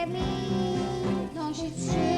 ziemi nosić trzy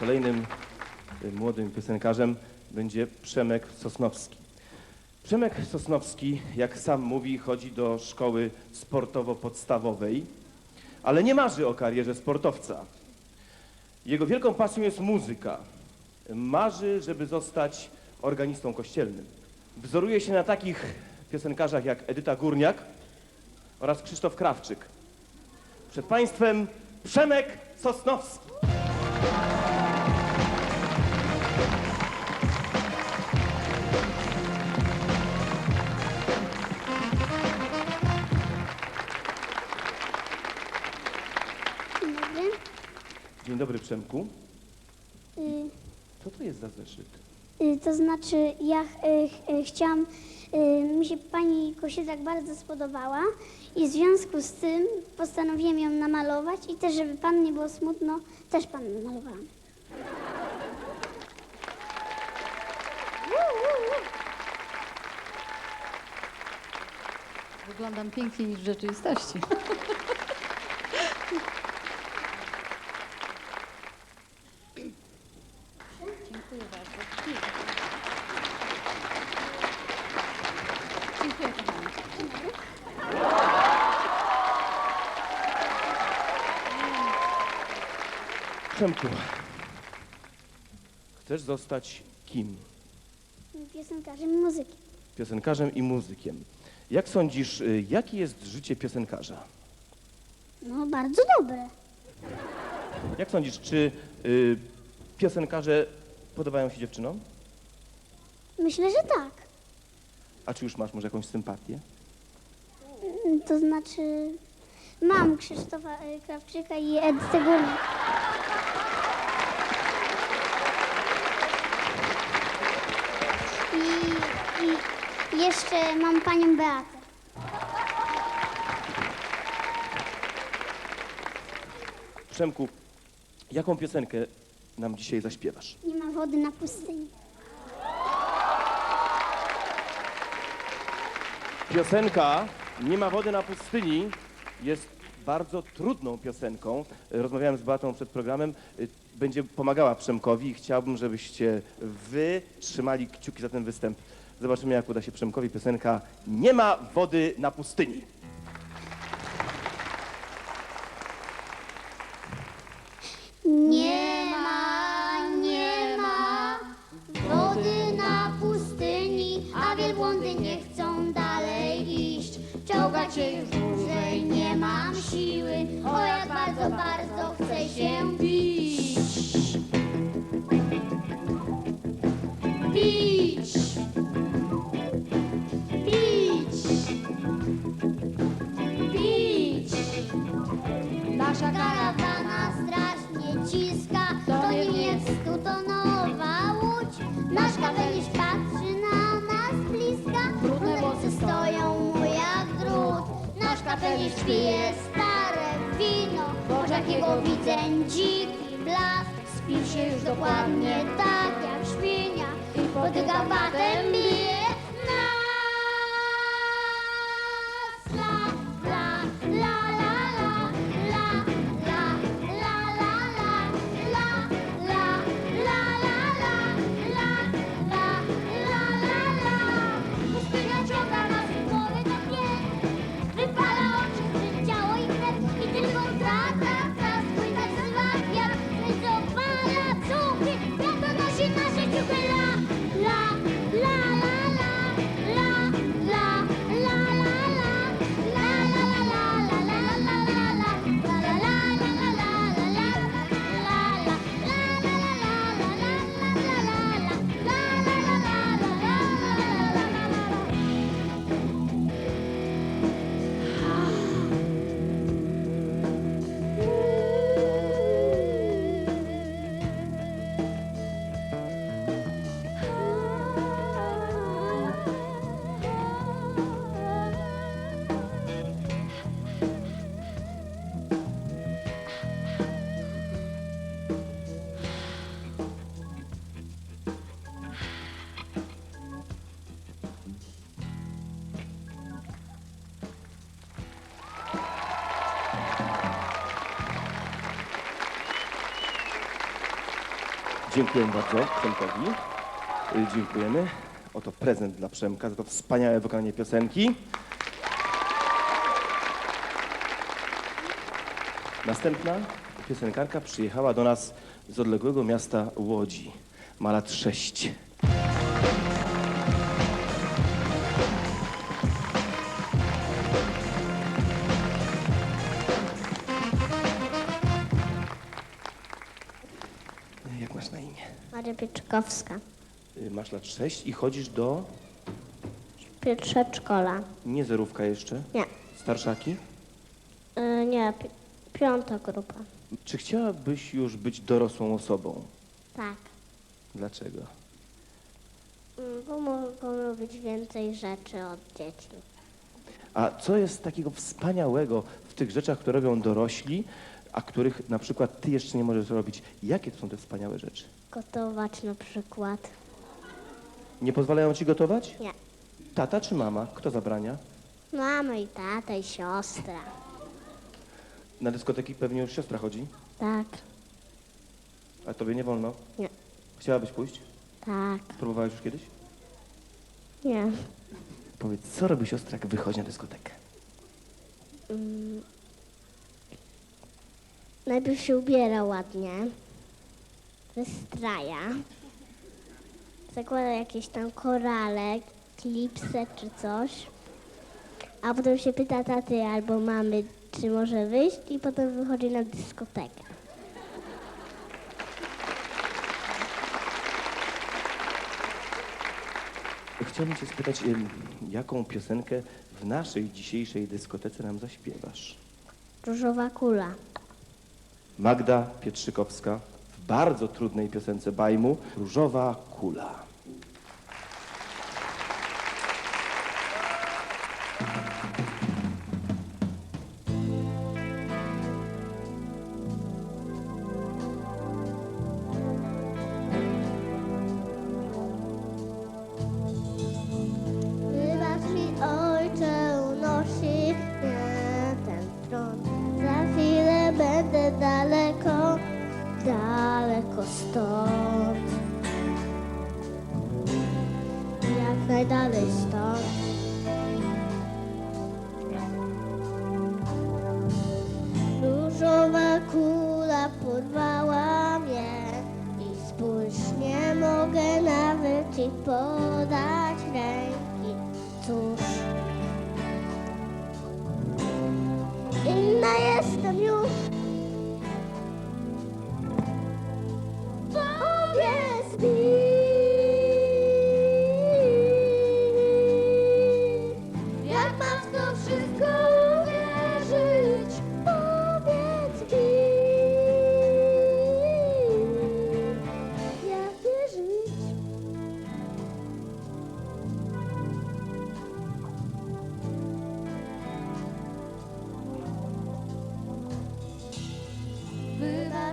Kolejnym y, młodym piosenkarzem będzie Przemek Sosnowski. Przemek Sosnowski, jak sam mówi, chodzi do szkoły sportowo-podstawowej, ale nie marzy o karierze sportowca. Jego wielką pasją jest muzyka. Marzy, żeby zostać organistą kościelnym. Wzoruje się na takich piosenkarzach jak Edyta Górniak oraz Krzysztof Krawczyk. Przed Państwem Przemek Sosnowski. Dobry, Przemku. Y, Co to jest za zeszyt? y, To znaczy, ja ch- y, ch- y, chciałam, y, mi się pani Kosiedzak bardzo spodobała i w związku z tym postanowiłam ją namalować i też, żeby pan nie było smutno, też pan namalowałam. Wyglądam piękniej niż w rzeczywistości. chcesz zostać kim? Piosenkarzem i muzykiem. Piosenkarzem i muzykiem. Jak sądzisz, y, jakie jest życie piosenkarza? No, bardzo dobre. Jak sądzisz, czy y, piosenkarze podobają się dziewczynom? Myślę, że tak. A czy już masz może jakąś sympatię? Mm, To znaczy, mam Krzysztofa y, Krawczyka i Edytę Górnik. I, I jeszcze mam panią Beatę. Przemku, jaką piosenkę nam dzisiaj zaśpiewasz? Nie ma wody na pustyni. Piosenka Nie ma wody na pustyni jest bardzo trudną piosenką. Rozmawiałem z Beatą przed programem. Będzie pomagała Przemkowi i chciałbym, żebyście wy trzymali kciuki za ten występ. Zobaczymy, jak uda się Przemkowi piosenka Nie ma wody na pustyni. Nie ma, nie ma wody na pustyni, a wielbłądy nie chcą dalej iść. Czołgać się już bardzo, bardzo chcę się bić. Bić. Bić. Bić. Nasza karawana strasznie ciska, to nie jest stutonowa łódź. Nasz kapelusz patrzy na nas bliska, Brudne włosy stoją mu jak niż pije stare wino W oczach jego widzę dziki blask Spił się już dokładnie tak jak świnia. I potyka batem bije Dziękuję bardzo Przemkowi. Y, Dziękujemy. Oto prezent dla Przemka za to wspaniałe wykonanie piosenki. Następna piosenkarka przyjechała do nas z odległego miasta Łodzi. Ma lat sześć. Pieczykowska. Y, Masz lat sześć i chodzisz do... Przedszkola. Nie zerówka jeszcze? Nie. Starszaki? Y, nie, pi- piąta grupa. Czy chciałabyś już być dorosłą osobą? Tak. Dlaczego? Mm, Bo mogą robić więcej rzeczy od dzieci. A co jest takiego wspaniałego w tych rzeczach, które robią dorośli, a których na przykład ty jeszcze nie możesz robić? Jakie to są te wspaniałe rzeczy? Gotować na przykład. Nie pozwalają ci gotować? Nie. Tata czy mama? Kto zabrania? Mama i tata i siostra. Na dyskoteki pewnie już siostra chodzi, Tak. a tobie nie wolno. Nie. Chciałabyś pójść? Tak. Próbowałeś już kiedyś? Nie. Powiedz, co robi siostra, jak wychodzi na dyskotekę? Mm. Najpierw się ubiera ładnie. Wystraja. Zakłada jakieś tam korale, klipsę czy coś. A potem się pyta taty albo mamy, czy może wyjść i potem wychodzi na dyskotekę. Chciałbym cię spytać, jaką piosenkę w naszej dzisiejszej dyskotece nam zaśpiewasz? Różowa kula. Magda Pietrzykowska bardzo trudnej piosence bajmu Różowa Kula. people that rank it.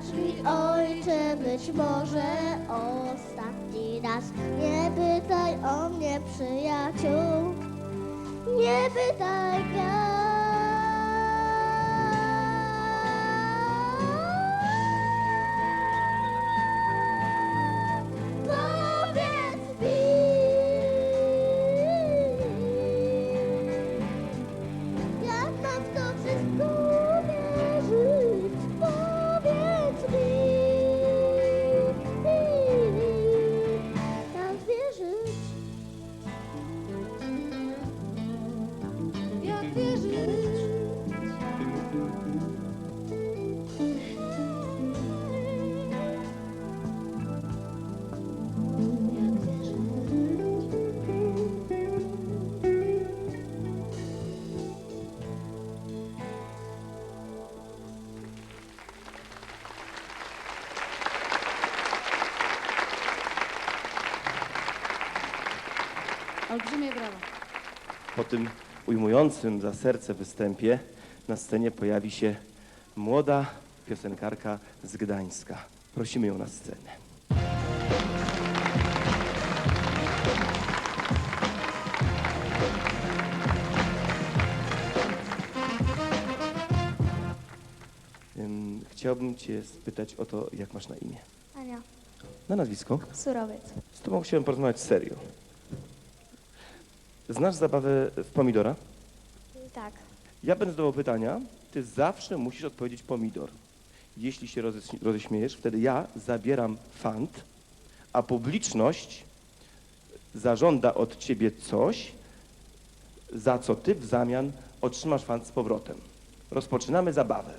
Mi, ojcze, być może ostatni raz. Nie pytaj o mnie, przyjaciół. Nie pytaj tym ujmującym za serce występie na scenie pojawi się młoda piosenkarka z Gdańska. Prosimy ją na scenę. Ym, Chciałbym Cię spytać o to, jak masz na imię. Ania, Na nazwisko? surowiec. Z Tobą chciałem porozmawiać serio. Znasz zabawę w pomidora? Tak. Ja będę zadawał pytania, ty zawsze musisz odpowiedzieć pomidor. Jeśli się roześ- roześmiejesz, wtedy ja zabieram fant, a publiczność zażąda od ciebie coś, za co ty w zamian otrzymasz fant z powrotem. Rozpoczynamy zabawę.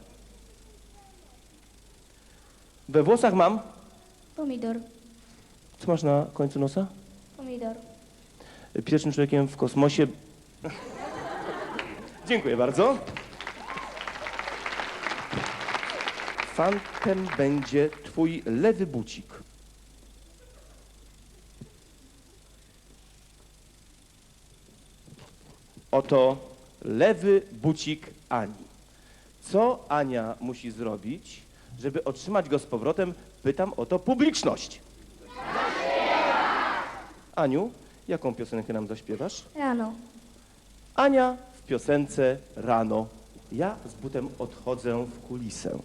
We włosach mam. Pomidor, Co masz na końcu nosa? pomidor. Pierwszym człowiekiem w kosmosie. Dziękuję bardzo. Fantem będzie twój lewy bucik. Oto lewy bucik Ani. Co Ania musi zrobić, żeby otrzymać go z powrotem? Pytam o to publiczność. Aniu, jaką piosenkę nam zaśpiewasz? Rano. Ania w piosence Rano. Ja z butem odchodzę w kulisę.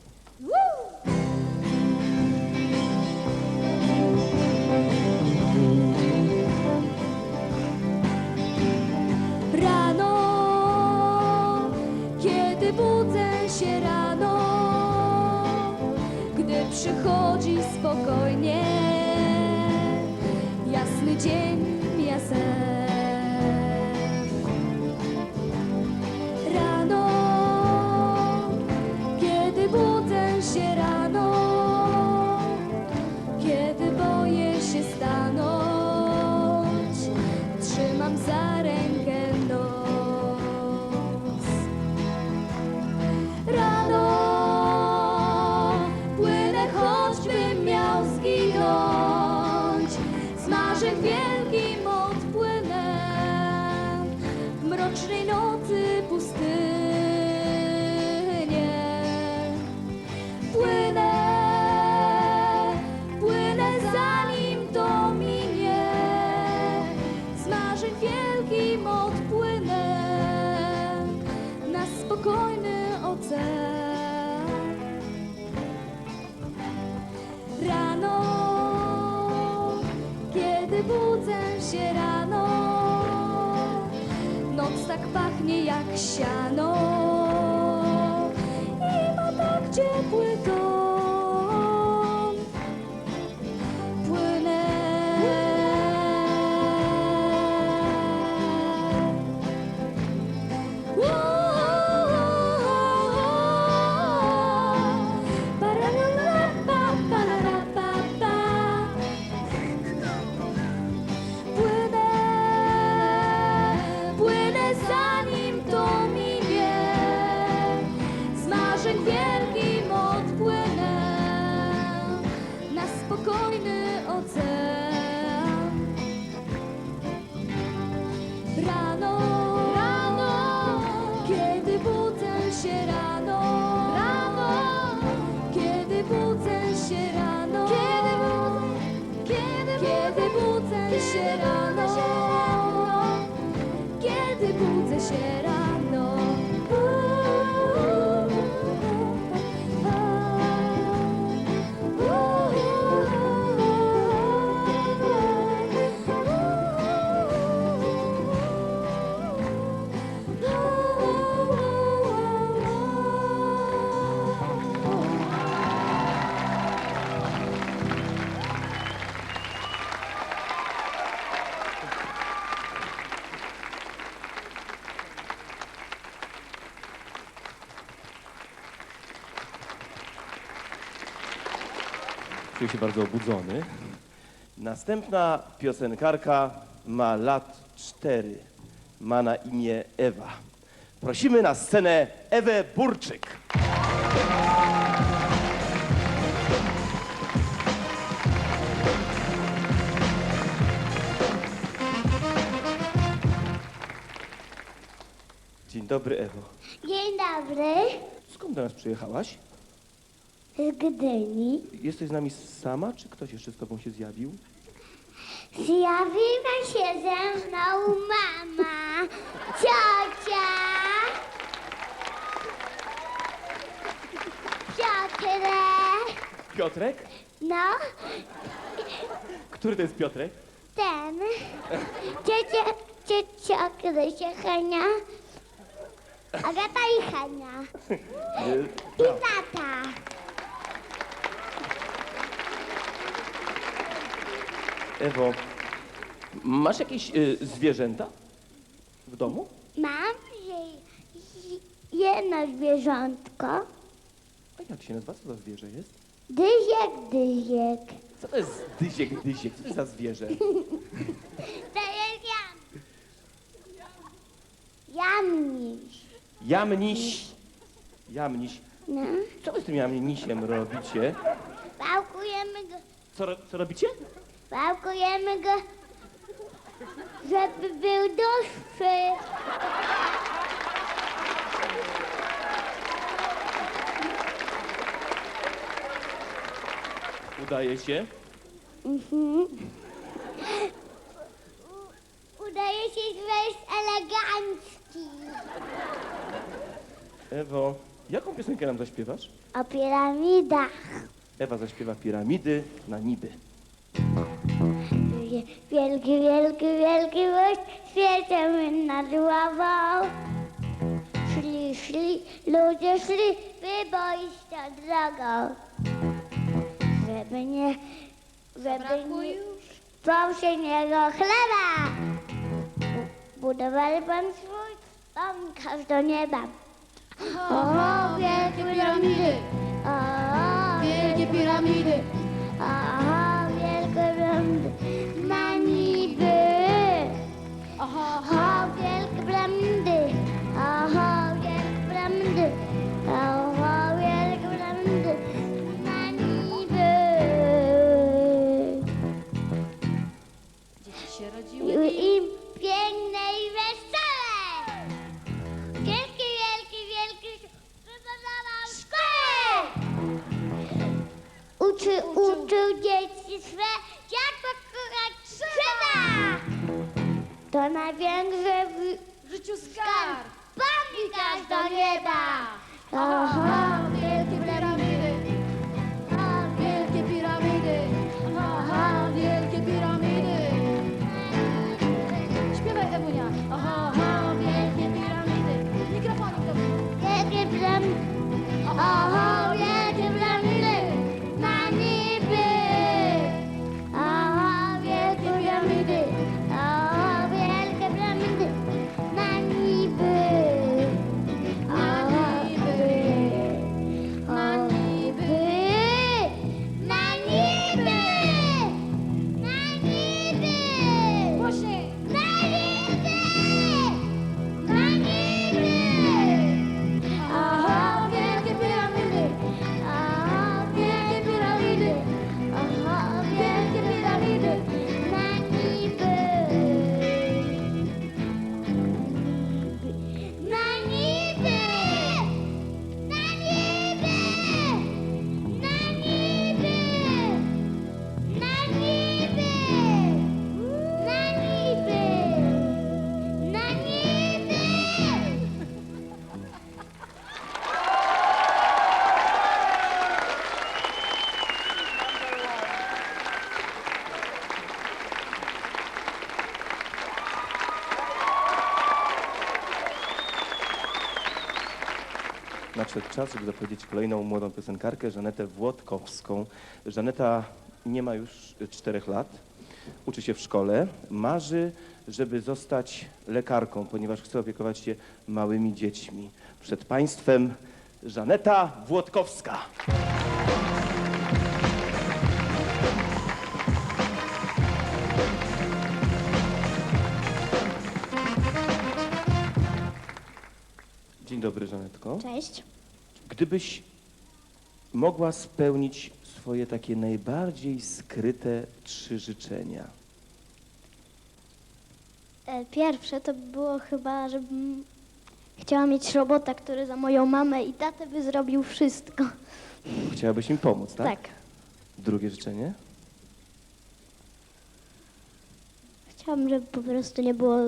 Rano, kiedy budzę się rano, gdy przychodzi spokojnie, jasny dzień said. Kiedy budzę się rano, noc tak pachnie jak siano. I ma tak ciepły Czuję się bardzo obudzony. Następna piosenkarka ma lat cztery. Ma na imię Ewa. Prosimy na scenę Ewę Burczyk. Dzień dobry, Ewo. Dzień dobry. Skąd do nas przyjechałaś? Z Gdyni. Jesteś z nami sama, czy ktoś jeszcze z tobą się zjawił? Zjawiła się ze mną mama, ciocia, Piotrek, Piotrek? no, Który to jest Piotrek? ten, ciocia, ciocia Krysia, Hania, Agata i Hania i tata. Ewo, masz jakieś y, zwierzęta w domu? Mam że- jedno zwierzątko, A jak się nazywa? Co za zwierzę jest? dyziek, dyziek. Co to jest dyziek, dyziek? Co to jest za zwierzę? To jest jam. Jamniś. Jamniś. Jamniś. No. Co wy z tym jamnisiem robicie? Wałkujemy go, Co, ro- co robicie? Wałkujemy go, żeby był duży. Udaje się. Mhm. Udaje się, że jest elegancki. Ewo, jaką piosenkę nam zaśpiewasz? O piramidach. Ewa zaśpiewa piramidy na niby. Wielki, wielki, wielki łoś świecimy nad głową. Szli, szli, ludzie szli wyboistą drogą. Żeby nie, żeby nie fałszyniego chleba. Bu- Budowali pan swój dom do nieba. O, wielkie piramidy. O, Wielkie piramidy. Aha, wielkie nadszedł czas, żeby zapowiedzieć kolejną młodą piosenkarkę, Żanetę Włodkowską. Żaneta nie ma już czterech lat, uczy się w szkole, marzy, żeby zostać lekarką, ponieważ chce opiekować się małymi dziećmi. Przed Państwem Żaneta Włodkowska. Dzień dobry, Żanetko. Cześć. Gdybyś mogła spełnić swoje takie najbardziej skryte trzy życzenia. E, Pierwsze to było chyba, żebym chciała mieć robota, który za moją mamę i tatę by zrobił wszystko. Chciałabyś im pomóc, tak? Tak. Drugie życzenie? Chciałabym, żeby po prostu nie było